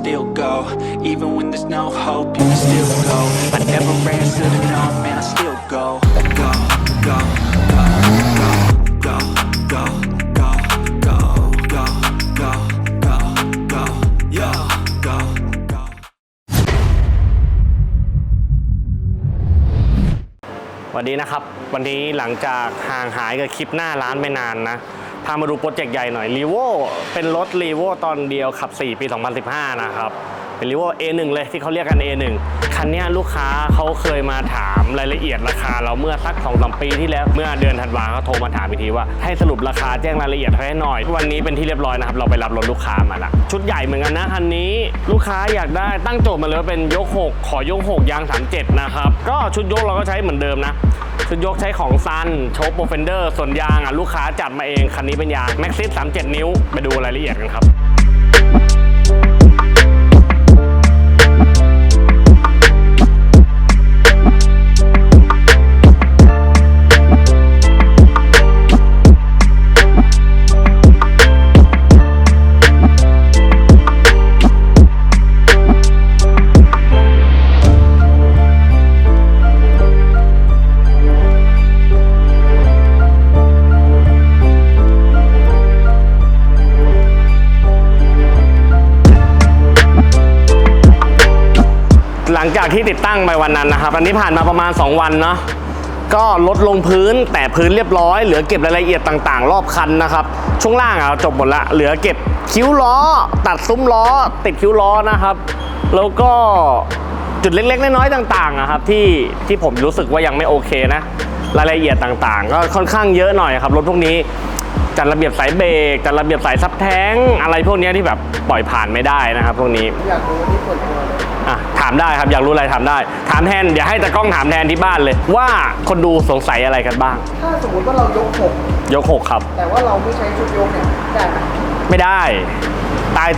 still go Even when there's no hope, you can still go I never answer to no, man, I still go Go, go, go, go, go, go, go. วัสดีนะครับ วันนี้หลังจากห่างหายกับคลิปหน้าร้านไม่นานนะามาดูโปรเจกต์ใหญ่หน่อยลีโวเป็นรถลีโวตอนเดียวขับ 4 ปี 2015 นะครับ เป็นลีโว A1 เลยที่เขาเรียกกัน A1 คันนี้ลูกค้าเขาเคยมาถามรายละเอียดราคาเราเมื่อสัก2องสปีที่แล้วเมื่อเดือนธันวาเขาโทรมาถามอีกทีว่าให้สรุปราคาแจ้งรายละเอียดให้หน่อย วันนี้เป็นที่เรียบร้อยนะครับเราไปรับรถลูกค้ามาละชุดใหญ่เหมือนกันนะคันนี้ลูกค้าอยากได้ตั้งโจทย์มาเลยเป็นยก 6 ขอยก 6 ยาง 37 นะครับก็ชุดยกเราก็ใช้เหมือนเดิมนะชุดยกใช้ของซันโชว์โปรเฟนเดอร์ส่วนยางอะลูกค้าจัดมาเองคันนี้เป็นยางแม็กซิส37 นิ้วไปดูรายละเอียดกันครับ ลังจากที่ติดตั้งไปวันนั้นนะครับ อันนี้ผ่านมาประมาณ 2 วันเนาะก็ลดลงพื้นแต่พื้นเรียบร้อย เหลือเก็บรายละเอียดต่างๆ รอบคันนะครับ ช่วงล่างอะจบหมดละ เหลือเก็บคิ้วล้อ ตัดซุ้มล้อ ติดคิ้วล้อนะครับ แล้วก็จุดเล็กๆ น้อยๆต่างๆอะครับที่ที่ผมรู้สึกว่ายังไม่โอเคนะ รายละเอียดต่างๆ ก็ค่อนข้างเยอะหน่อยครับรถพวกนี้จัดระเบียบสายเบรกจัดระเบียบสายซับแท้ง อะไรพวกนี้ที่แบบปล่อยผ่านไม่ได้นะครับพวกนี้อยากรู้ที่ส่วนตัว อะถามได้ครับอยากรู้อะไรถามได้ ถามแทนเดี๋ยวให้ตากล้องถามแทนที่บ้านเลย ว่าคนดูสงสัยอะไรกันบ้าง ถ้าสมมติว่าเรายกหกยกหกครับ แต่ว่าเราไม่ใช้ชุดยกเนี่ยได้ไหมไม่ได้ ตาย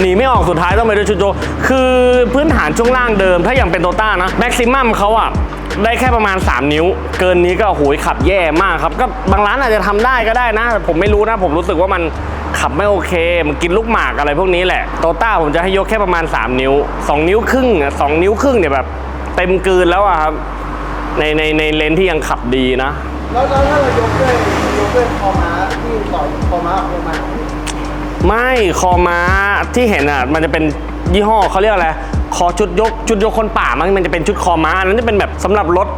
หนีไม่ออกสุดท้ายต้องไปด้วยชุดโจกคือพื้นฐานช่วงล่างเดิม ถ้าอย่างเป็นโตต้านะแม็กซิมัมเขาอะได้แค่ประมาณ 3 นิ้ว เกินนี้ก็โอ้โหยขับแย่มากครับ ก็บางร้านอาจจะทำได้ก็ได้นะ ผมไม่รู้นะ ผมรู้สึกว่ามัน ขับไม่โอเค มันกินลูกหมากอะไรพวกนี้แหละโตต้าผมจะให้ยกแค่ประมาณ 3 นิ้ว 2 นิ้วครึ่งอะสองนิ้วครึ่งเนี่ยแบบเต็มกลืนแล้วอะครับในในในเลนที่ยังขับดีนะ แล้วแล้วถ้าเรายกด้วยยกด้วยคอม้าที่ต่อคอม้าลงมาไม่คอม้าที่เห็นอะมันจะเป็นยี่ห้อเขาเรียกอะไรคอชุดยกชุดยกคนป่ามันมันจะเป็นชุดคอม้าอันนั้นจะเป็นแบบสำหรับรถ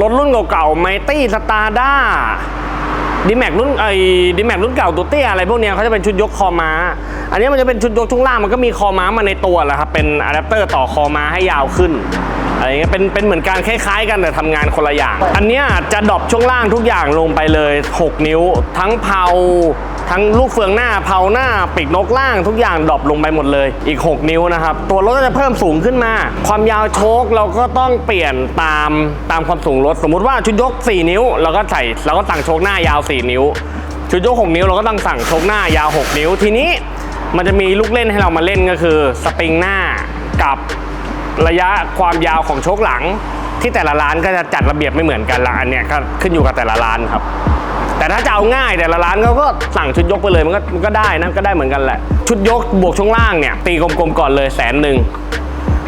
รถรุ่นเก่าๆไมตี้สตาร์ด้า ดิแม็กรุ่นไอ้ดิแม็กรุ่นเก่าตัวเตี้ยอะไรพวกเนี้ยเขาจะเป็นชุดยกคอม้า อันนี้มันจะเป็นชุดยกช่วงล่างมันก็มีคอม้ามาในตัวแหละครับเป็นอะแดปเตอร์ต่อคอม้าให้ยาวขึ้นอะไรเงี้ยเป็นเป็นเหมือนการคล้ายๆ กันแต่ทำงานคนละอย่าง อันเนี้ยจะดรอปช่วงล่างทุกอย่างลงไปเลย 6 นิ้ว ทั้งเพา ทั้งลูกเฟืองหน้าเผาหน้าปีกนกล่างทุกอย่างดรอปลงไปหมดเลยอีก 6 นิ้วนะครับ ตัวรถก็จะเพิ่มสูงขึ้นมา ความยาวโชคเราก็ต้องเปลี่ยนตามตามความสูงรถ สมมุติว่าชุดยก 4 นิ้วเราก็ใส่เราก็สั่งโชคหน้ายาว 4 นิ้ว ชุดยก 6 นิ้วเราก็ต้องสั่งโชคหน้ายาว 6 นิ้วทีนี้มันจะมีลูกเล่นให้เรามาเล่นก็คือสปริงหน้ากับระยะความยาวของโชคหลัง ที่แต่ละร้านก็จะจัดระเบียบไม่เหมือนกันละอันเนี้ยก็ขึ้นอยู่กับแต่ละร้านครับ แต่ถ้าจะเอาง่ายแต่ละร้านเขาก็สั่งชุดยกไปเลยมันก็มันก็ได้นะก็ได้เหมือนกันแหละ ชุดยกบวกช่วงล่างเนี่ยตีกลมๆก่อนเลยแสนหนึ่ง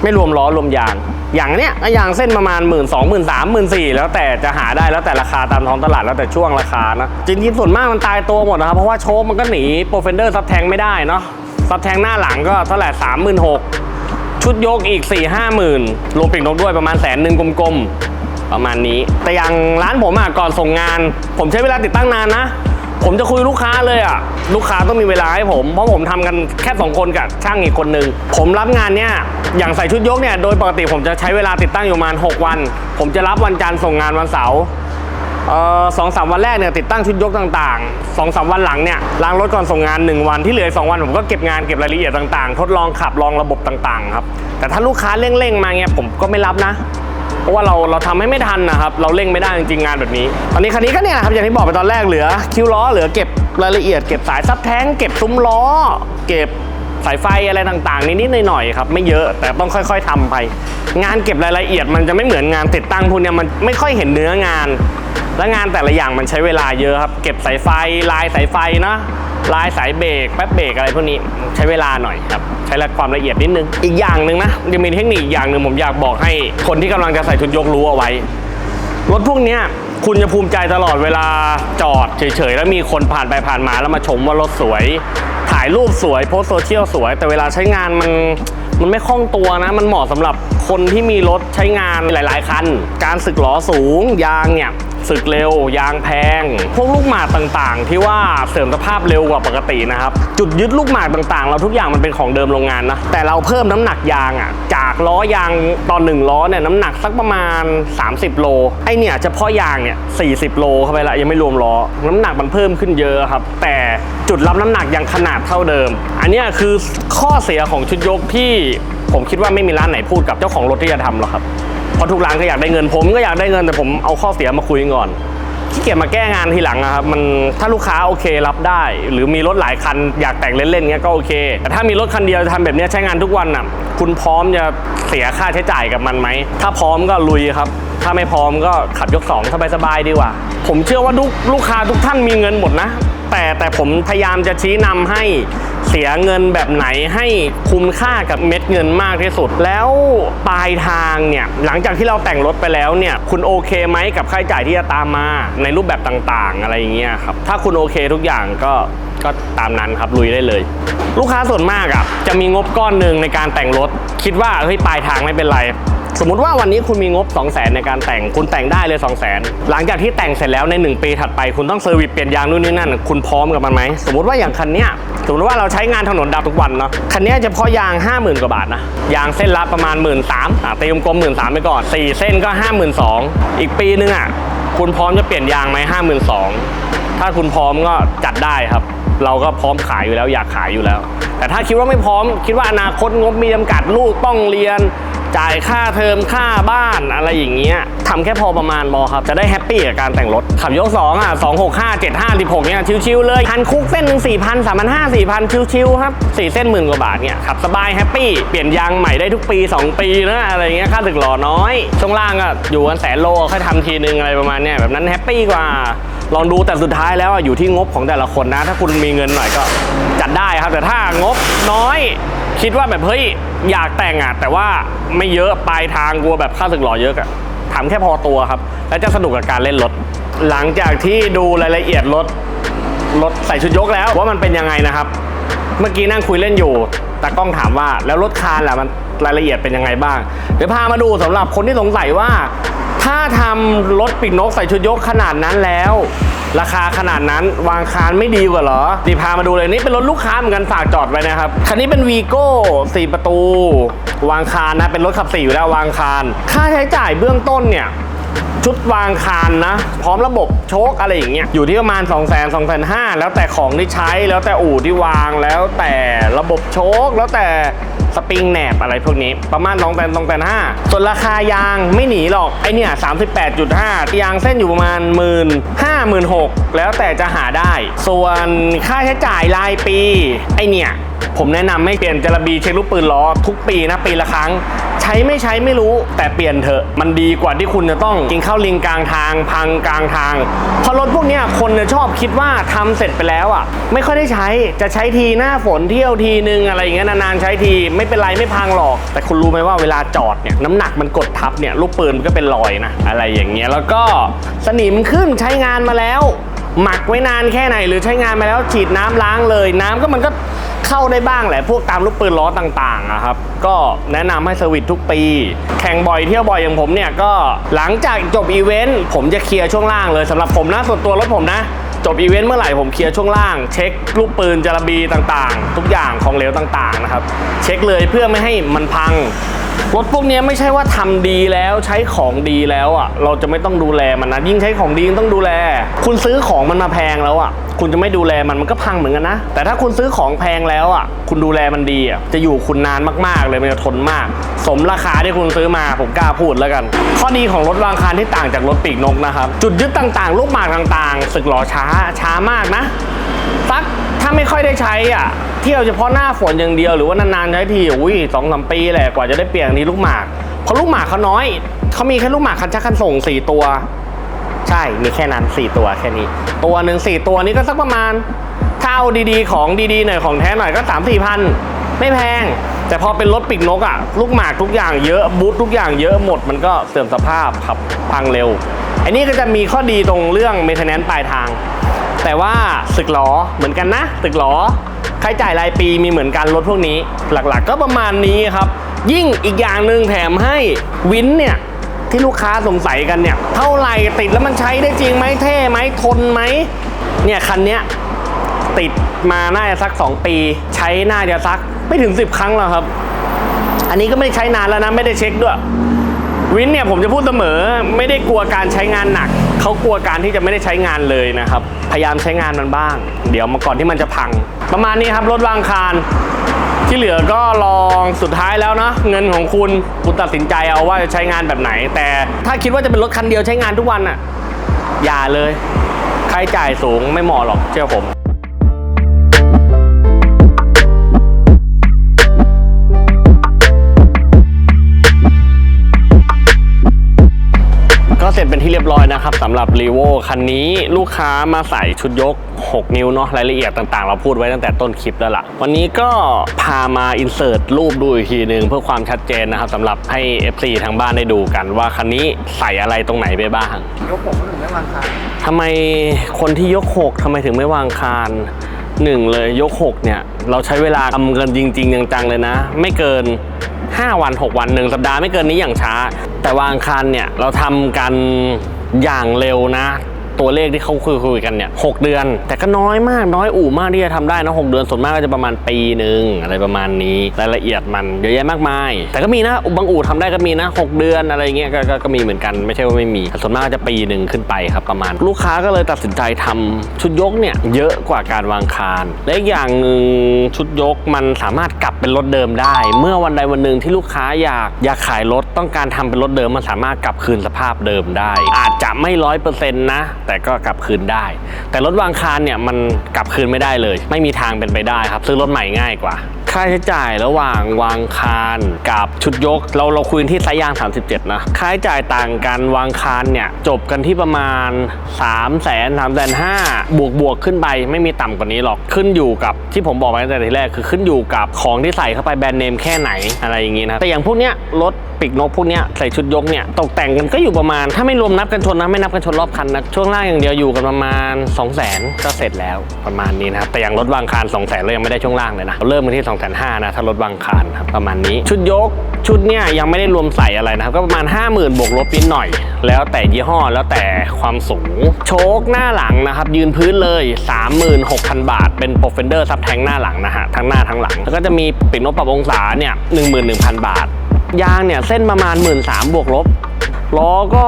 ไม่รวมล้อรวมยาง อย่างเนี้ยยางเส้นประมาณ1 2 0 0 0 0 3 1 4 0 0 0แล้วแต่จะหาได้แล้วแต่ราคาตามท้องตลาดแล้วแต่ช่วงราคานะจริงๆส่วนมากมันตายตัวหมดนะครับเพราะว่าโชว์มันก็หนีโปรเฟนเดอร์ซับแทงไม่ได้เนาะซับแทงหน้าหลังก็เท่าไหร่สามหมื่นหกชุดยกอีก4ี่ห้าหมื่นรวมปีกนกด้วยประมาณแสนหนึ่งกลมๆ ประมาณนี้ แต่อย่างร้านผมอะก่อนส่งงาน ผมใช้เวลาติดตั้งนานนะ ผมจะคุยลูกค้าเลยอะลูกค้าต้องมีเวลาให้ผม เพราะผมทำกันแค่2คนกับช่างอีกคนนึงผมรับงานเนี่ยอย่างใส่ชุดยกเนี่ยโดยปกติผมจะใช้เวลาติดตั้งอยู่ประมาณ6วัน ผมจะรับวันจันทร์ส่งงานวันเสาร์สองสามวันแรกเนี่ยติดตั้งชุดยกต่างๆสองสามวันหลังเนี่ยล้างรถก่อนส่งงาน 1 วันที่เหลืออกสองวันผมก็เก็บงานเก็บรายละเอียดต่างๆ ทดลองขับลองระบบต่างๆครับแต่ถ้าลูกค้าเร่งๆมาเงี้ยผมก็ไม่รับนะ เพราะว่าเราเราทำให้ไม่ทันนะครับเราเร่งไม่ได้จริงๆงานแบบนี้ ตอนนี้คันนี้ก็เนี่ยครับอย่างที่บอกไปตอนแรกเหลือ คิ้วล้อเหลือเก็บรายละเอียดเก็บสายซับแท้งเก็บซุ้มล้อ เก็บสายไฟอะไรต่างๆนิดๆหน่อยๆครับไม่เยอะแต่ต้องค่อย ๆทำไป งานเก็บรายละเอียดมันจะไม่เหมือนงานติดตั้งพวกเนี้ยมันไม่ค่อยเห็นเนื้องาน และงานแต่ละอย่างมันใช้เวลาเยอะครับเก็บสายไฟลายสายไฟนะลายสายเบรกแป๊บเบรกอะไรพวกนี้ใช้เวลาหน่อยครับ ช้ความละเอียดนิดนึง อีกอย่างหนึ่งนะยังมีเทคนิคอย่างหนึ่งผมอยากบอกให้คนที่กำลังจะใส่ชุดยกรู้เอาไว้ รถพวกเนี้ยคุณจะภูมิใจตลอดเวลาจอดเฉยๆ แล้วมีคนผ่านไปผ่านมาแล้วมาชมว่ารถสวย ถ่ายรูปสวยโพสโซเชียลสวย แต่เวลาใช้งานมันมันไม่คล่องตัวนะ มันเหมาะสำหรับคนที่มีรถใช้งานหลาย ๆ คัน การสึกหลอสูงยางเนี่ย สึกเร็ว ยางแพง พวกลูกหมากต่างๆ ที่ว่าเสริมสภาพเร็วกว่าปกตินะครับ จุดยึดลูกหมากต่างๆ เราทุกอย่างมันเป็นของเดิมโรงงานนะ แต่เราเพิ่มน้ำหนักยางอะ จากล้อยางตอนหนึ่งล้อเนี่ยน้ำหนักสักประมาณ 30 โล ไอเนี่ยเฉพาะยางเนี่ย40 โลเข้าไปละยังไม่รวมล้อ น้ำหนักมันเพิ่มขึ้นเยอะครับ แต่จุดรับน้ำหนักยังขนาดเท่าเดิม อันนี้คือข้อเสียของชุดยกที่ผมคิดว่าไม่มีร้านไหนพูดกับเจ้าของรถที่จะทำหรอกครับ ราะทุกร้านก็อยากได้เงิน ผมก็อยากได้เงินแต่ผมเอาข้อเสียมาคุยก่อนขี้เกียจมาแก้งานทีหลังอะครับมันถ้าลูกค้าโอเครับได้ หรือมีรถหลายคันอยากแต่งเล่นๆเงี้ยก็โอเค แต่ถ้ามีรถคันเดียวทำแบบนี้ใช้งานทุกวันอะคุณพร้อมจะเสียค่าใช้จ่ายกับมันไหมถ้าพร้อมก็ลุยครับ ถ้าไม่พร้อมก็ขับยกสองสบายๆดีกว่า ผมเชื่อว่าลูกลูกค้าทุกท่านมีเงินหมดนะ แต่แต่ผมพยายามจะชี้นำให้ เสียเงินแบบไหนให้คุ้มค่ากับเม็ดเงินมากที่สุด แล้วปลายทางเนี่ยหลังจากที่เราแต่งรถไปแล้วเนี่ยคุณโอเคไหมกับค่าใช้จ่ายที่จะตามมาในรูปแบบต่างๆ อะไรอย่างเงี้ยครับถ้าคุณโอเคทุกอย่างก็ก็ตามนั้นครับลุยได้เลย ลูกค้าส่วนมากอะจะมีงบก้อนหนึ่งในการแต่งรถ คิดว่าเฮ้ยปลายทางไม่เป็นไร สมมุติว่าวันนี้คุณมีงบ 2 0 0 0 0 0ในการแต่งคุณแต่งได้เลย 2 0 0 0 0 0หลังจากที่แต่งเสร็จแล้วใน 1 ปีถัดไปคุณต้องเซอร์วิสเปลี่ยนยางนู่นนี่นั่น คุณพร้อมกับมันไหม สมมติว่าอย่างคันเนี้ยสมมติว่าเราใช้งานถนนดำทุกวันเนาะคันเนี้ยเฉพาะยาง 50,000 กว่าบาทนะยางเส้นละประมาณ 1 3ื่นสามตีกลมๆหมื่นสามไปก่อน 4 เส้นก็ 5 2 0 0 0อีกปีนึงอะคุณพร้อมจะเปลี่ยนยางไหมห้าหมื่นสองถ้าคุณพร้อมก็จัดได้ครับ เราก็พร้อมขายอยู่แล้วอยากขายอยู่แล้ว แต่ถ้าคิดว่าไม่พร้อม คิดว่าอนาคตงบมีจำกัดลูกต้องเรียน จ่ายค่าเทอมค่าบ้านอะไรอย่างเงี้ยทำแค่พอประมาณบอครับ จะได้แฮปปี้กับการแต่งรถ ขับยก2อะ2 6 5 7 5 16เนี่ยชิวๆเลยพันคุกเส้นหนึ่ง4 0 0 0 3 5 0 0 4,000ชิวๆครับ4เส้นหมื่นกว่าบาทเนี่ยขับสบายแฮปปี้เปลี่ยนยางใหม่ได้ทุกปี 2 ปีนะอะไรเงี้ยค่าตึกหล่อน้อย ช่วงล่างก็อยู่กันแสนโลค่อยทำทีนึงอะไรประมาณเนี้ยแบบนั้นแฮปปี้กว่าลองดูแต่สุดท้ายแล้วอะอยู่ที่งบของแต่ละคนนะ ถ้าคุณมีเงินหน่อยก็จัดได้ครับ แต่ถ้างบน้อย คิดว่าแบบเฮ้ยอยากแต่งอะแต่ว่าไม่เยอะปลายทางกลัวแบบค่าสึกหล่อเยอะอะทำแค่พอตัวครับ แล้วจะสนุกกับการเล่นรถ หลังจากที่ดูรายละเอียดรถรถใส่ชุดยกแล้วว่ามันเป็นยังไงนะครับ เมื่อกี้นั่งคุยเล่นอยู่ตากล้องถามว่าแล้วรถคานล่ะมันรายละเอียดเป็นยังไงบ้าง เดี๋ยวพามาดูสำหรับคนที่สงสัยว่า ถ้าทำรถปีกนกใส่ชุดยกขนาดนั้นแล้ว ราคาขนาดนั้นวางคานไม่ดีกว่าเหรอดีพามาดูเลยนี่เป็นรถลูกค้าเหมือนกันฝากจอดไว้นะครับ คันนี้เป็นวีโก้สี่ประตู วางคานนะเป็นรถขับสี่อยู่แล้ววางคาน ค่าใช้จ่ายเบื้องต้นเนี่ย ชุดวางคานนะ พร้อมระบบโชคอะไรอย่างเงี้ยอยู่ที่ประมาณ 2 0 0 0 0 2 5 0 0แล้วแต่ของที่ใช้แล้วแต่อู่ที่วางแล้วแต่ระบบโชคแล้วแต่สปริงแหนบอะไรพวกนี้ประมาณ2 0 0 0 0 2 5 0 0ส่วนราคายางไม่หนีหรอก ไอเนี่ย 38.5 ยางเส้นอยู่ประมาณ 1 5 0 0 0 0 6แล้วแต่จะหาได้ ส่วนค่าใช้จ่ายรายปี ไอเนี่ย ผมแนะนำให้เปลี่ยนจระบีเช็คลูกปืนล้อทุกปีนะปีละครั้ง ใช้ไม่ใช้ไม่รู้แต่เปลี่ยนเถอะ มันดีกว่าที่คุณจะต้องกินข้าวลิงกลางทาง พังกลางทางเพราะรถพวกเนี้ยคนจะชอบคิดว่าทำเสร็จไปแล้วอะ ไม่ค่อยได้ใช้จะใช้ทีหน้าฝนเที่ยวทีนึงอะไรอย่างเงี้ยนานๆใช้ทีไม่เป็นไรไม่พังหรอก แต่คุณรู้ไหมว่าเวลาจอดเนี่ยน้ำหนักมันกดทับเนี่ยลูกปืนมันก็เป็นรอยนะอะไรอย่างเงี้ยแล้วก็สนิมขึ้นใช้งานมาแล้ว หมักไว้นานแค่ไหนหรือใช้งานมาแล้วฉีดน้ำล้างเลยน้ำก็มันก็ เข้าได้บ้างแหละพวกตามลูกปืนล้อต่างๆอะครับ ก็แนะนำให้เซอร์วิสทุกปี แข่งบ่อยเที่ยวบ่อยอย่างผมเนี่ยก็หลังจากจบอีเวนต์ผมจะเคลียร์ช่วงล่างเลยสำหรับผมนะส่วนตัวรถผมนะจบอีเวนต์เมื่อไหร่ผมเคลียร์ช่วงล่าง เช็คลูกปืนจารบีต่างๆ ทุกอย่างของเหลวต่างๆนะครับ เช็คเลยเพื่อไม่ให้มันพัง รถพวกนี้ไม่ใช่ว่าทำดีแล้วใช้ของดีแล้วอะ เราจะไม่ต้องดูแลมันนะยิ่งใช้ของดียิ่งต้องดูแล คุณซื้อของมันมาแพงแล้วอะ คุณจะไม่ดูแลมันมันก็พังเหมือนกันนะ แต่ถ้าคุณซื้อของแพงแล้วอะ คุณดูแลมันดีอะจะอยู่คุณนานมากๆ เลยมันจะทนมาก สมราคาที่คุณซื้อมาผมกล้าพูดแล้วกัน ข้อดีของรถวางคานที่ต่างจากรถปีกนกนะครับจุดยึดต่างๆ ลูกหมากต่างๆ สึกหล่อช้าช้ามากนะสัก ถ้าไม่ค่อยได้ใช้อะเที่ยวเฉพาะหน้าฝนอย่างเดียวหรือว่านานๆใช้ทีอุ้ยสองสามปีแหละกว่าจะได้เปลี่ยนทีลูกหมากเพราะลูกหมากเขาน้อยเขามีแค่ลูกหมากคันชักคันส่งสี่ตัว ใช่มีแค่นั้นสี่ตัวแค่นี้ ตัวหนึ่งสี่ตัวนี้ก็สักประมาณถ้าเอาดีๆ ของดีๆหน่อยของแท้หน่อยก็สามสี่พันไม่แพง แต่พอเป็นรถปีกนกอะลูกหมากทุกอย่างเยอะบูททุกอย่างเยอะหมดมันก็เสื่อมสภาพขับพังเร็ว อันนี้ก็จะมีข้อดีตรงเรื่อง maintenance ปลายทาง แต่ว่าสึกล้อเหมือนกันนะสึกล้อค่าใช้จ่ายรายปีมีเหมือนกันรถพวกนี้ หลักๆ ก็ประมาณนี้ครับ ยิ่งอีกอย่างหนึ่งแถมให้วินเนี่ยที่ลูกค้าสงสัยกันเนี่ย เท่าไหร่ติดแล้วมันใช้ได้จริงไหมเท่ไหมทนไหมเนี่ยคันเนี้ยติดมาน่าจะสัก 2 ปี ใช้น่าจะสักไม่ถึง 10 ครั้งแล้วครับ อันนี้ก็ไม่ได้ใช้นานแล้วนะไม่ได้เช็คด้วย วินเนี่ยผมจะพูดเสมอไม่ได้กลัวการใช้งานหนัก เขากลัวการที่จะไม่ได้ใช้งานเลยนะครับ พยายามใช้งานมันบ้าง เดี๋ยวมาก่อนที่มันจะพัง ประมาณนี้ครับรถวางคารที่เหลือก็ลองสุดท้ายแล้วเนาะเงินของคุณคุณตัดสินใจเอาว่าจะใช้งานแบบไหน แต่ถ้าคิดว่าจะเป็นรถคันเดียวใช้งานทุกวันอะอย่าเลยค่าใช้จ่ายสูงไม่เหมาะหรอกเชื่อผม เสร็จเป็นที่เรียบร้อยนะครับสำหรับ r ีโวคันนี้ลูกค้ามาใส่ชุดยก 6 นิ้วเนาะรายละเอียดต่างๆ เราพูดไว้ตั้งแต่ต้นคลิปแล้วล่ะ วันนี้ก็พามาอินเสิร์ตรูปดูอีกทีหนึ่งเพื่อความชัดเจนนะครับสำหรับให้ FC ทางบ้านได้ดูกันว่าคันนี้ใส่อะไรตรงไหนไปบ้าง ยกผมก็ถึงไม่วางคานทำไมคนที่ยก 6ทำไมถึงไม่วางคานหนึ่งเลยยก 6 เนี่ย เราใช้เวลาทำกันจริง ๆ จังๆเลยนะ ไม่เกิน 5 วัน 6 วันหนึ่งสัปดาห์ไม่เกินนี้อย่างช้า แต่วางคันเนี่ยเราทำกันอย่างเร็วนะ ตัวเลขที่เขาคุยคุยกันเนี่ยหเดือน แต่ก็น้อยมากน้อยอู่มากที่จะทำได้นะหเดือนส่วนมากก็จะประมาณปีหนึ่งอะไรประมาณนี้รายละเอียดมันเยอะแยะมากมาย แต่ก็มีนะบางอู่ทำได้ก็มีนะ 6 เดือนอะไรเงี้ยก็ก็ก็มีเหมือนกันไม่ใช่ว่าไม่มีแต่ส่วนมากก็จะปีหนึ่งขึ้นไปครับประมาณ ลูกค้าก็เลยตัดสินใจทำชุดยกเนี่ยเยอะกว่าการวางคานและอีกอย่างหนึ่งชุดยกมันสามารถกลับเป็นรถเดิมได้ เมื่อวันใดวันหนึ่งที่ลูกค้าอยากอยากขายรถต้องการทำเป็นรถเดิมมันสามารถกลับคืนสภาพเดิมได้ อาจจะไม่ร้อยเปอร์เซ็นต์นะแต่ก็กลับคืนได้ แต่รถวางคานเนี่ยมันกลับคืนไม่ได้เลย ไม่มีทางเป็นไปได้ครับซื้อรถใหม่ง่ายกว่า ค่าใช้จ่ายระหว่างวางคานกับชุดยก เราเราคุยที่ไซส์ยาง 37 นะ ค่าใช้จ่ายต่างกันวางคานเนี่ยจบกันที่ประมาณ 3 0 0 0 0 0 3 5 0 0 0บวกบวกขึ้นไปไม่มีต่ำกว่านี้หรอกขึ้นอยู่กับที่ผมบอกไปตั้งแต่ทีแรกคือขึ้นอยู่กับของที่ใส่เข้าไปแบรนด์เนมแค่ไหนอะไรอย่างงี้นะแต่อย่างพวกเนี้ยรถ ปีกนกพวกนี้ใส่ชุดยกเนี่ยตกแต่งกันก็อยู่ประมาณ ถ้าไม่รวมนับกันชนนะไม่นับกันชนรอบคันนะช่วงล่างอย่างเดียวอยู่กันประมาณ 2 0 0 0 0 0ก็เสร็จแล้วประมาณนี้นะครับแต่อย่างรถวางคาน2 0 0 0 0 0เรายังไม่ได้ช่วงล่างเลยนะเราเริ่มกันที่2 5 0 0 0นะถ้ารถวางคานครับประมาณนี้ ชุดยกชุดเนี่ยยังไม่ได้รวมใส่อะไรนะครับก็ประมาณ 50,000บวกลบนิดหน่อย แล้วแต่ยี่ห้อแล้วแต่ความสูง โชคหน้าหลังนะครับยืนพื้นเลย 36,000 บาท เป็นโปรเฟนเดอร์ซับแทงหน้าหลังนะฮะทั้งหน้าทั้งหลัง แล้วก็จะมีปิดนบปรับองศาเนี่ย11,000 บาท ยางเนี่ยเส้นประมาณ 1 3ื่นบวกลบล้อก็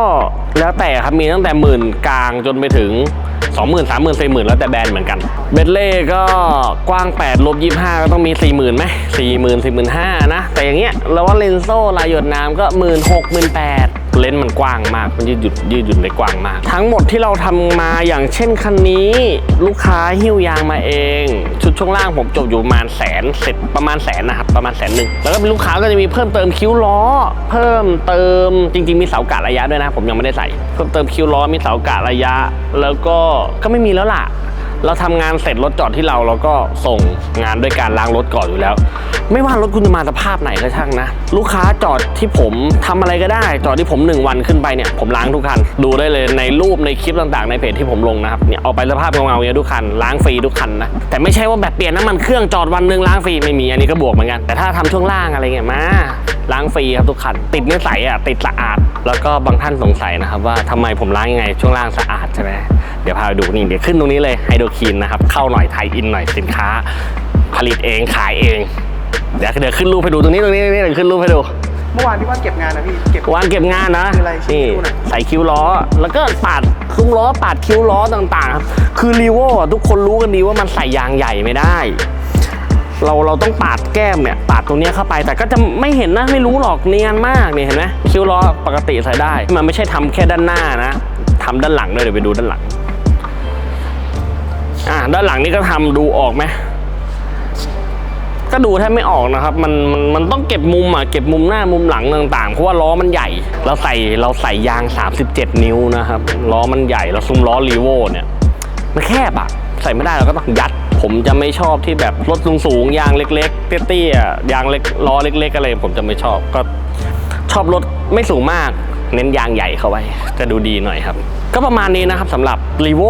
แล้วแต่ครับมีตั้งแต่หมื่นกลางจนไปถึง 20,000 30,000 40,000 แล้วแต่แบรนด์เหมือนกัน เบดเล่ก็กว้าง 8 ลบ 25 ก็ต้องมี 40,000ไหม40,000 45,000นะ แต่อย่างเงี้ยแล้วว่าเลนโซ่ลายหยดน้ำก็ 16,000 18,000 เลนส์มันกว้างมาก มันยืดหยุ่นยืดหยุ่นได้กว้างมาก ทั้งหมดที่เราทำมาอย่างเช่นคันนี้ ลูกค้าหิ้วยางมาเอง ชุดช่วงล่างผมจบอยู่ประมาณแสนเสร็จประมาณแสนนะครับประมาณแสนหนึ่งแล้วก็มีลูกค้าก็จะมีเพิ่มเติมคิ้วล้อ เพิ่มเติมจริง ๆ มีเสากะระยะด้วยนะ ผมยังไม่ได้ใส่ เพิ่มเติมคิ้วล้อมีเสากะระยะ แล้วก็ก็ไม่มีแล้วล่ะ เราทำงานเสร็จรถจอดที่เราเราก็ส่งงานด้วยการล้างรถก่อนอยู่แล้ว ไม่ว่ารถคุณจะมาสภาพไหนก็ช่างนะ ลูกค้าจอดที่ผมทำอะไรก็ได้ จอดที่ผม 1 วันขึ้นไปเนี่ยผมล้างทุกคัน ดูได้เลยในรูปในคลิปต่างๆ ในเพจที่ผมลงนะครับเนี่ยเอาไปสภาพเงาๆเงี้ยทุกคันล้างฟรีทุกคันนะแต่ไม่ใช่ว่าแบบเปลี่ยนน้ำมันเครื่องจอดวันหนึ่งล้างฟรีไม่มีอันนี้ก็บวกเหมือนกันแต่ถ้าทำช่วงล่างอะไรเงี้ยมาล้างฟรีครับทุกคันติดนิสัยอะติดสะอาด แล้วก็บางท่านสงสัยนะครับว่าทำไมผมล้างยังไงช่วงล่างสะอาดใช่ไหม เดี๋ยวพาไปดูนี่เดี๋ยวขึ้นตรงนี้เลยไฮโดรคีนนะครับ เข้าหน่อยไทยอินหน่อยสินค้า ผลิตเองขายเอง เดี๋ยวเดี๋ยวขึ้นรูปให้ดูตรงนี้ตรงนี้ตรงนี้เดี๋ยวขึ้นรูปให้ดูเมื่อวานที่ว่าเก็บงานนะพี่เก็บวางเก็บงานนะคืออะไรชี้นี่ให้ดูหน่อยใส่คิ้วล้อ แล้วก็ปาดซุ้มล้อปาดคิ้วล้อต่างๆครับคือรีโวอะทุกคนรู้กันดีว่ามันใส่ยางใหญ่ไม่ได้ เราเราต้องปาดแก้มเนี่ยปาดตรงเนี้ยเข้าไปแต่ก็จะไม่เห็นนะไม่รู้หรอกเนียนมากเนี่ยเห็นไหมคิ้วล้อปกติใส่ได้ มันไม่ใช่ทำแค่ด้านหน้านะทำด้านหลังด้วยเดี๋ยวไปดูด้านหลัง อ่าด้านหลังนี่ก็ทำดูออกไหมก็ดูแทบไม่ออกนะครับ มันมันมันต้องเก็บมุมอะเก็บมุมหน้ามุมหลังต่างๆ เพราะว่าล้อมันใหญ่ เราใส่เราใส่ยาง 37 นิ้วนะครับล้อมันใหญ่เราซุ้มล้อรีโวเนี่ยมันแคบอะใส่ไม่ได้เราก็ต้องยัด ผมจะไม่ชอบที่แบบรถสูงๆยางเล็กๆ เตี้ยๆยางเล็กล้อเล็ก ๆ อะไร ผมจะไม่ชอบก็ชอบรถไม่สูงมาก เน้นยางใหญ่เข้าไว้จะดูดีหน่อยครับ ก็ประมาณนี้นะครับสำหรับ r ีโว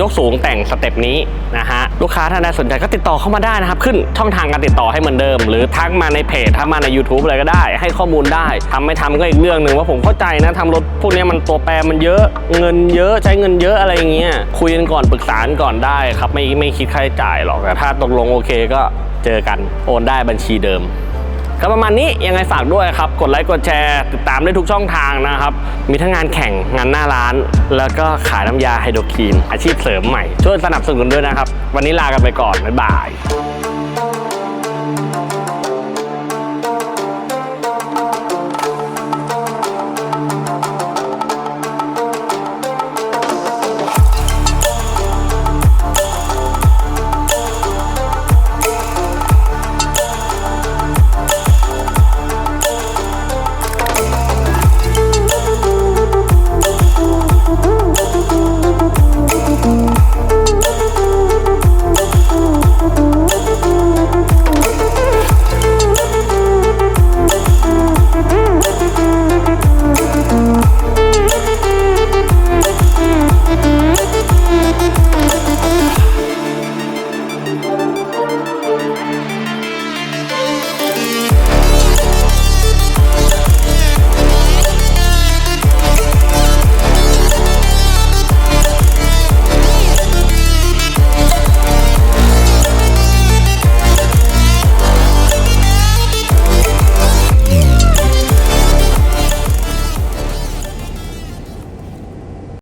ยกสูงแต่งสเต็ปนี้นะฮะลูกค้าท่านใดสนใจก็ติดต่อเข้ามาได้นะครับ ขึ้นช่องทางการติดต่อให้เหมือนเดิม หรือทักมาในเพจทักมาใน YouTube อะไรก็ได้ ให้ข้อมูลได้ทำไม่ทำก็อีกเรื่องหนึ่งว่าผมเข้าใจนะทำรถพวกนี้มันตัวแปรมันเยอะเงินเยอะใช้เงินเยอะอะไรอย่างเงี้ยคุยกันก่อนปรึกษาก่อนได้ครับไม่ไม่คิดค่าใช้จ่ายหรอกแต่ถ้าตกลงโอเคก็เจอกันโอนได้บัญชีเดิม ก็ประมาณนี้ยังไงฝากด้วยครับ กดไลค์กดแชร์ ติดตามได้ทุกช่องทางนะครับ มีทั้งงานแข่งงานหน้าร้าน แล้วก็ขายน้ำยาไฮโดรคีนอาชีพเสริมใหม่ ช่วยสนับสนุนด้วยนะครับ วันนี้ลากันไปก่อน บ๊ายบาย